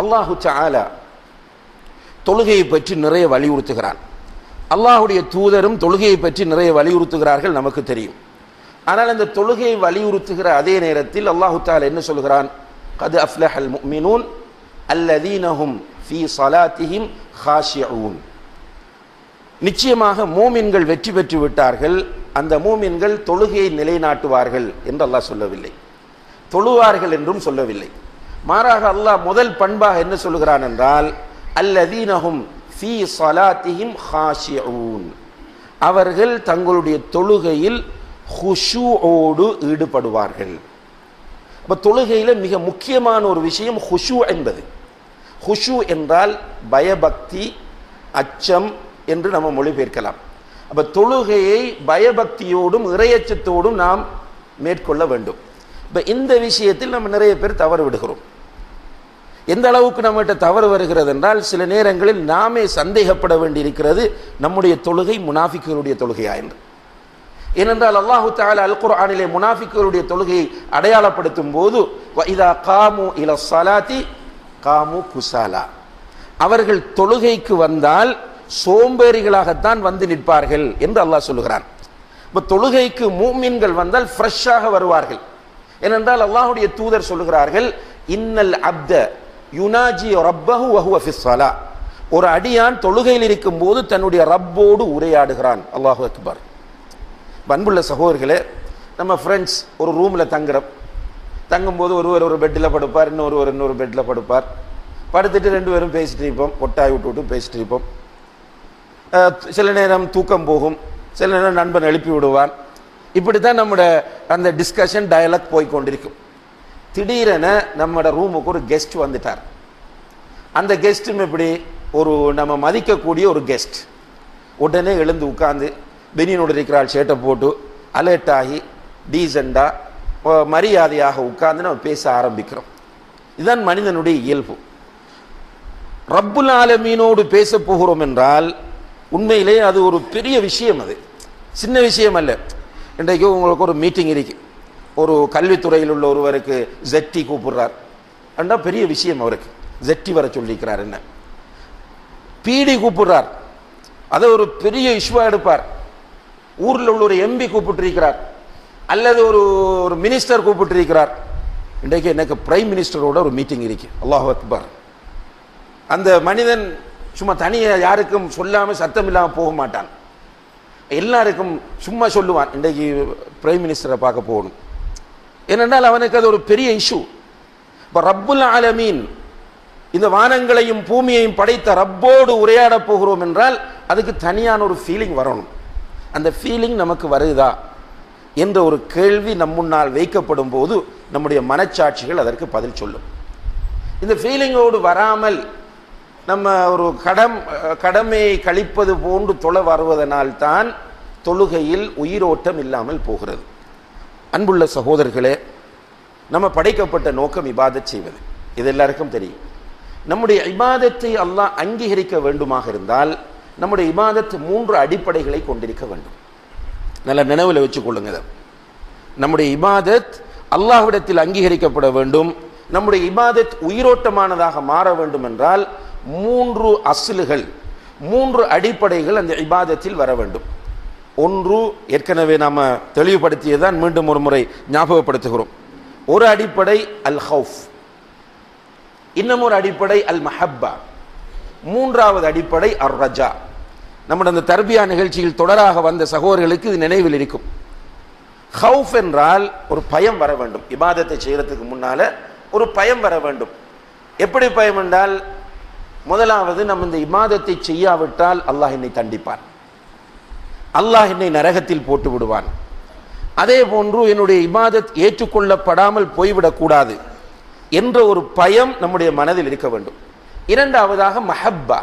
அல்லாஹு சாலா தொழுகையை பற்றி நிறைய வலியுறுத்துகிறான். அல்லாஹுடைய தூதரும் தொழுகையை பற்றி நிறைய வலியுறுத்துகிறார்கள் நமக்கு தெரியும். ஆனால் அந்த தொழுகையை வலியுறுத்துகிற அதே நேரத்தில் அல்லாஹு தாலா என்ன சொல்கிறான்? கது அஃப்லஹல் முஃமினூன் அல்லதீனஹும் ஃபி சலாத்திஹிம் ஹாஷியூன். நிச்சயமாக மூமின்கள் வெற்றி பெற்று விட்டார்கள். அந்த மூமின்கள் தொழுகையை நிலைநாட்டுவார்கள் என்று அல்லாஹ் சொல்லவில்லை. தொழுவார்கள் என்றும் சொல்லவில்லை. மாறாக அல்லாஹ் முதல் பண்பாக என்ன சொல்லுகிறான் என்றால் அல்லதீனஹும் ஃபீ ஸலாத்திஹிம் ஹாஷிஊன். அவர்கள் தங்களுடைய தொழுகையில் ஹுஷூவோடு ஈடுபடுவார்கள். இப்போ தொழுகையில் மிக முக்கியமான ஒரு விஷயம் ஹுஷு என்பது. ஹுஷு என்றால் பயபக்தி அச்சம் என்று நம்ம மொழிபெயர்க்கலாம். அப்போ தொழுகையை பயபக்தியோடும் இறையச்சத்தோடும் நாம் மேற்கொள்ள வேண்டும். இப்போ இந்த விஷயத்தில் நம்ம நிறைய பேர் தவறு விடுகிறோம். எந்த அளவுக்கு நம்மகிட்ட தவறு வருகிறது என்றால் சில நேரங்களில் நாமே சந்தேகப்பட வேண்டியிருக்கிறது நம்முடைய தொழுகை முனாஃபிக்களுடைய தொழுகையா என்று. ஏனென்றால் அல்லாஹு தால அல் குர்ஆனிலே முனாஃபிக்களுடைய தொழுகையை அடையாளப்படுத்தும் போது இதா காமு இல சலாத்தி காமு குசாலா. அவர்கள் தொழுகைக்கு வந்தால் சோம்பேறிகளாகத்தான் வந்து நிற்பார்கள் என்று அல்லாஹ் சொல்லுகிறான். இப்போ தொழுகைக்கு மூமின்கள் வந்தால் ஃப்ரெஷ்ஷாக வருவார்கள். ஏனென்றால் அல்லாஹுடைய தூதர் சொல்லுகிறார்கள் இன்னல் அப்த யுனாஜி ரப்பஹு வஹுவ ஃபிஸ்ஸலா ஒரு அடியான் தொழுகையில் இருக்கும்போது தன்னுடைய ரப்போடு உரையாடுகிறான். அல்லாஹு அக்பர். அன்புள்ள சகோதரர்களே நம்ம ஃப்ரெண்ட்ஸ் ஒரு ரூமில் தங்குறோம் தங்கும்போது ஒருவர் ஒரு பெட்டில் படுப்பார் இன்னொருவர் இன்னொரு பெட்டில் படுப்பார். படுத்துட்டு ரெண்டு பேரும் பேசிட்டு இருப்போம். கொட்டாய் விட்டு விட்டு பேசிட்டு இருப்போம். சில நேரம் தூக்கம் போகும். சில நேரம் நண்பன் எழுப்பி விடுவான். இப்படி தான் நம்மளோட அந்த டிஸ்கஷன் டயலாக் போய் கொண்டிருக்கும். திடீரென நம்மளோட ரூமுக்கு ஒரு கெஸ்ட் வந்துட்டார். அந்த கெஸ்ட்டும் எப்படி? ஒரு நம்ம மதிக்கக்கூடிய ஒரு கெஸ்ட் உடனே எழுந்து உட்காந்து பெனியனோடு இருக்கிறாள் ஷேட்டை போட்டு அலர்ட் ஆகி டீசெண்டாக மரியாதையாக உட்கார்ந்து நம்ம பேச ஆரம்பிக்கிறோம். இதுதான் மனிதனுடைய இயல்பு. ரப்புல் ஆலமீனோடு பேச போகிறோம் என்றால் உண்மையிலே அது ஒரு பெரிய விஷயம் அது. சின்ன விஷயம் அல்ல. இன்றைக்கு உங்களுக்கு ஒரு மீட்டிங் இருக்குது ஒரு கல்வித்துறையில் உள்ள ஒருவருக்கு ஜெட்டி கூப்பிடுறார். அண்டா பெரிய விஷயம் அவருக்கு. ஜெட்டி வர சொல்லிக்கிறார் என்ன. பிடி கூப்பிடுறார். அதை ஒரு பெரிய இஷ்யூவாக எடுப்பார். ஊரில் உள்ள ஒரு எம்பி கூப்பிட்டிருக்கிறார். அல்லது ஒரு ஒரு மினிஸ்டர் கூப்பிட்டிருக்கிறார். இன்றைக்கு எனக்கு பிரைம் மினிஸ்டரோட ஒரு மீட்டிங் இருக்கு. அல்லாஹ் அக்பர். அந்த மனிதன் சும்மா தனியாக யாருக்கும் சொல்லாமல் சத்தம் இல்லாமல் போக மாட்டான். எல்லாருக்கும் சும்மா சொல்லுவான். இன்றைக்கு பிரைம் மினிஸ்டரை பார்க்க போகணும். ஏனென்றால் அவனுக்கு அது ஒரு பெரிய இஷ்யூ இப்போ ரப்புல் ஆலமீன் இந்த வானங்களையும் பூமியையும் படைத்த ரப்போடு உரையாட போகிறோம் என்றால் அதுக்கு தனியான ஒரு ஃபீலிங் வரணும். அந்த ஃபீலிங் நமக்கு வருதா என்ற ஒரு கேள்வி நம் முன்னால் வைக்கப்படும் போது நம்முடைய மனச்சாட்சிகள் அதற்கு பதில் சொல்லும். இந்த ஃபீலிங்கோடு வராமல் நம்ம ஒரு கடம் கடமையை கழிப்பது போன்று தொலை வருவதனால்தான் தொழுகையில் உயிரோட்டம் இல்லாமல் போகிறது. அன்புள்ள சகோதரர்களே நம்ம படைக்கப்பட்ட நோக்கம் இபாதத் செய்வது. இது எல்லாருக்கும் தெரியும். நம்முடைய இபாதத்தை அல்லாஹ் அங்கீகரிக்க வேண்டுமாக இருந்தால் நம்முடைய இபாதத்து மூன்று அடிப்படைகளை கொண்டிருக்க வேண்டும். நல்ல நினைவில் வச்சுக்கொள்ளுங்க இதை. நம்முடைய இபாதத் அல்லாஹ்விடத்தில் அங்கீகரிக்கப்பட வேண்டும். நம்முடைய இபாதத் உயிரோட்டமானதாக மாற வேண்டும் என்றால் மூன்று அசில்கள் மூன்று அடிப்படைகள் அந்த இபாதத்தில் வர வேண்டும். ஒன்று ஏற்கனவே நாம் தெளிவுபடுத்தியதான் மீண்டும் ஒரு முறை ஞாபகப்படுத்துகிறோம். ஒரு அடிப்படை அல் ஹவுஃப் இன்னும் ஒரு அடிப்படை அல் மஹப்பா மூன்றாவது அடிப்படை அர் ரஜா நம்முடைய அந்த தர்பியா நிகழ்ச்சியில் தொடராக வந்த சகோதரர்களுக்கு இது நினைவில் இருக்கும். ஹவுஃப் என்றால் ஒரு பயம் வர வேண்டும். இபாதத்தை செய்கிறதுக்கு முன்னால் ஒரு பயம் வர வேண்டும். எப்படி பயம் என்றால் முதலாவது நம்ம இந்த இமாதத்தை செய்யாவிட்டால் அல்லாஹ் என்னை தண்டிப்பான். அல்லாஹ் என்னை நரகத்தில் போட்டு விடுவான். அதே போன்று என்னுடைய இபாதத் ஏற்றுக்கொள்ளப்படாமல் போய்விடக்கூடாது என்ற ஒரு பயம் நம்முடைய மனதில் இருக்க வேண்டும். இரண்டாவதாக மஹப்பா.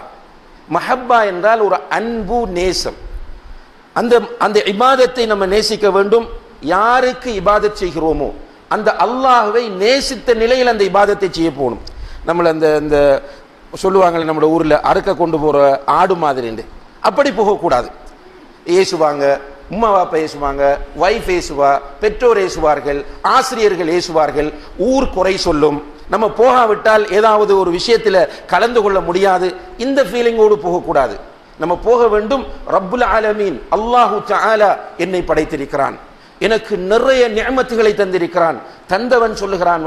மஹப்பா என்றால் ஒரு அன்பு நேசம். அந்த அந்த இபாதத்தை நம்ம நேசிக்க வேண்டும். யாருக்கு இபாதத் செய்கிறோமோ அந்த அல்லாஹுவை நேசித்த நிலையில் அந்த இபாதத்தை செய்ய போகணும். நம்மளை அந்த இந்த சொல்லுவாங்களே நம்மளோட ஊரில் அறுக்க கொண்டு போகிற ஆடு மாதிரிண்டு அப்படி போகக்கூடாது. ஏசுவாங்க உம்மா பாப்பா ஏசுவாங்க வைஃப் ஏசுவா பெற்றோர் ஏசுவார்கள் ஆசிரியர்கள் ஏசுவார்கள் ஊர் குறை சொல்லும். நம்ம போகாவிட்டால் ஏதாவது ஒரு விஷயத்தில் கலந்து கொள்ள முடியாது இந்த ஃபீலிங்கோடு போகக்கூடாது. நம்ம போக வேண்டும் ரப்புல் ஆலமீன் அல்லாஹு ஆலா என்னை படைத்திருக்கிறான். எனக்கு நிறைய நியமத்துகளை தந்திருக்கிறான். தந்தவன் சொல்லுகிறான்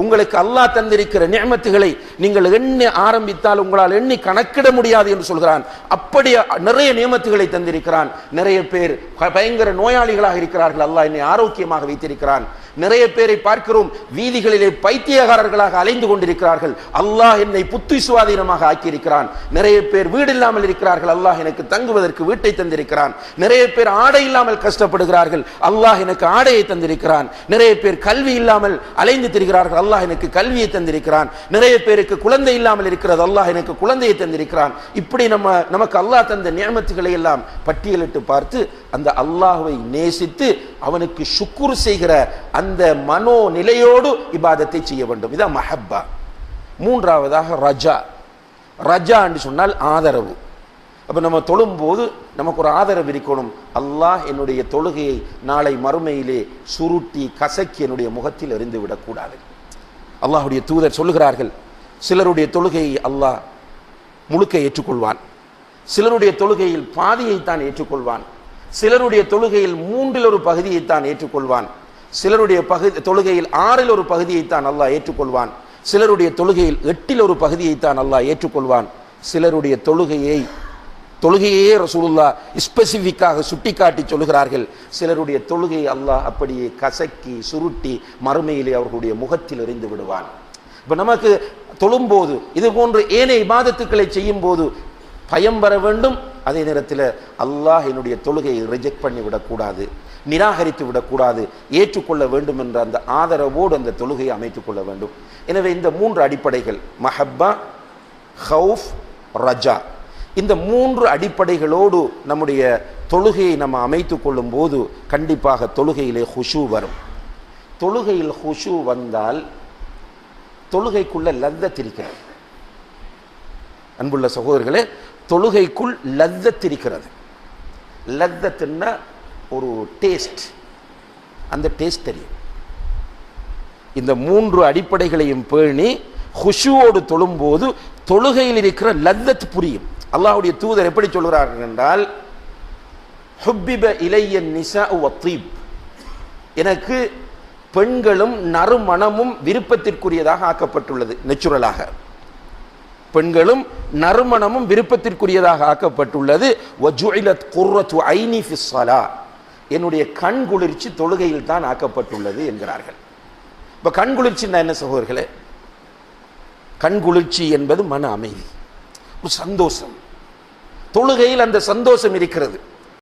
உங்களுக்கு அல்லாஹ் தந்திருக்கிற நியமத்துகளை நீங்கள் எண்ணி ஆரம்பித்தால் உங்களால் எண்ணி கணக்கிட முடியாது என்று சொல்கிறான். அப்படி நிறைய நியமத்துகளை தந்திருக்கிறான். நிறைய பேர் பயங்கர நோயாளிகளாக இருக்கிறார்கள். அல்லாஹ் என்னை ஆரோக்கியமாக வைத்திருக்கிறான். நிறைய பேரை பார்க்கிறோம். வீதிகளிலே பைத்தியகாரர்களாக அலைந்து கொண்டிருக்கிறார்கள். அல்லாஹ் என்னை புத்தி சுவாதீனமாக ஆக்கியிருக்கிறான். நிறைய பேர் வீடு இல்லாமல் இருக்கிறார்கள். அல்லாஹ் எனக்கு தங்குவதற்கு வீட்டை தந்திருக்கிறான். நிறைய பேர் ஆடை இல்லாமல் கஷ்டப்படுகிறார்கள். அல்லாஹ் எனக்கு ஆடையை தந்திருக்கிறான். நிறைய பேர் கல்வி இல்லாமல் அலைந்து திரிகிறார்கள். அல்லாஹ் எனக்கு கல்வியை தந்திருக்கிறான். நிறைய பேருக்கு குழந்தை இல்லாமல் இருக்கிறது. அல்லாஹ் எனக்கு குழந்தையை தந்திருக்கிறான். இப்படி நம்ம நமக்கு அல்லாஹ் தந்த நியமத்துகளை எல்லாம் பட்டியலிட்டு பார்த்து அந்த அல்லாஹுவை நேசித்து அவனுக்கு சுக்குர் செய்கிற அந்த மனோ நிலையோடு இபாதத்தை செய்ய வேண்டும். இதான் மஹப்பா. மூன்றாவதாக ரஜா. ரஜா என்று சொன்னால் ஆதரவு. அப்போ நம்ம தொழும்போது நமக்கு ஒரு ஆதரவு இருக்கணும். அல்லாஹ் என்னுடைய தொழுகையை நாளை மறுமையிலே சுருட்டி கசக்கி என்னுடைய முகத்தில் எறிந்து விடக்கூடாது. அல்லாஹுடைய தூதர் சொல்லுகிறார்கள் சிலருடைய தொழுகையை அல்லாஹ் முழுக்க ஏற்றுக்கொள்வான். சிலருடைய தொழுகையில் பாதியை தான் ஏற்றுக்கொள்வான். சிலருடைய தொழுகையில் மூன்றில் ஒரு பகுதியை தான் ஏற்றுக்கொள்வான். சிலருடைய பகுதி தொழுகையில் ஆறில் ஒரு பகுதியை தான் அல்லாஹ் ஏற்றுக்கொள்வான். சிலருடைய தொழுகையில் எட்டில் ஒரு பகுதியை தான் அல்லாஹ் ஏற்றுக்கொள்வான். சிலருடைய தொழுகையை தொழுகையே ரசூலுல்லா ஸ்பெசிஃபிக்காக சுட்டிக்காட்டி சொல்லுகிறார்கள். சிலருடைய தொழுகையை அல்லாஹ் அப்படியே கசக்கி சுருட்டி மறுமையிலே அவர்களுடைய முகத்தில் எறிந்து விடுவான். இப்போ நமக்கு தொழும்போது இது போன்ற ஏனைய இபாதத்துக்களை செய்யும் போது பயம் வர வேண்டும் அதே நேரத்தில் அல்லாஹ் என்னுடைய தொழுகையை ரிஜெக்ட் பண்ணி விடக்கூடாது நிராகரித்து விடக்கூடாது ஏற்றுக்கொள்ள வேண்டும் என்ற அந்த ஆதரவோடு அந்த தொழுகையை அமைத்துக் கொள்ள வேண்டும். எனவே இந்த மூன்று அடிப்படைகள் மஹப்பா ஹவுஃப் ரஜா. இந்த மூன்று அடிப்படைகளோடு நம்முடைய தொழுகையை நம்ம அமைத்து கொள்ளும் போது கண்டிப்பாக தொழுகையிலே ஹுஷு வரும். தொழுகையில் ஹுஷு வந்தால் தொழுகைக்குள்ள லத்த திரிக்கிறது அன்புள்ள சகோதரர்களே தொழுகைக்குள் லத்தத் இருக்கிறது. லத்தத்துன்னா ஒரு டேஸ்ட். அந்த டேஸ்ட் தெரியும். இந்த மூன்று அடிப்படைகளையும் பேணி ஹுஷுவோடு தொழும்போது தொழுகையில் இருக்கிற லத்தத் புரியும். அல்லாஹுடைய தூதர் எப்படி சொல்கிறார்கள் என்றால் ஹுப்பிப இலைய நிசா வத்தீப் எனக்கு பெண்களும் நறுமணமும் விருப்பத்திற்குரியதாக ஆக்கப்பட்டுள்ளது நெச்சுரலாக பெண்களும் நறுமணமும் விருப்பத்திற்குரியதாக ஆக்கப்பட்டுள்ளது. ஐனி என்னுடைய கண் குளிர்ச்சி தொழுகையில் தான் ஆக்கப்பட்டுள்ளது என்கிறார்கள். இப்ப கண் குளிர்ச்சின்னா என்ன சகோதரர்களே? கண் குளிர்ச்சி என்பது மன அமைதி ஒரு சந்தோஷம். தொழுகையில் அந்த சந்தோஷம் இருக்கிறது.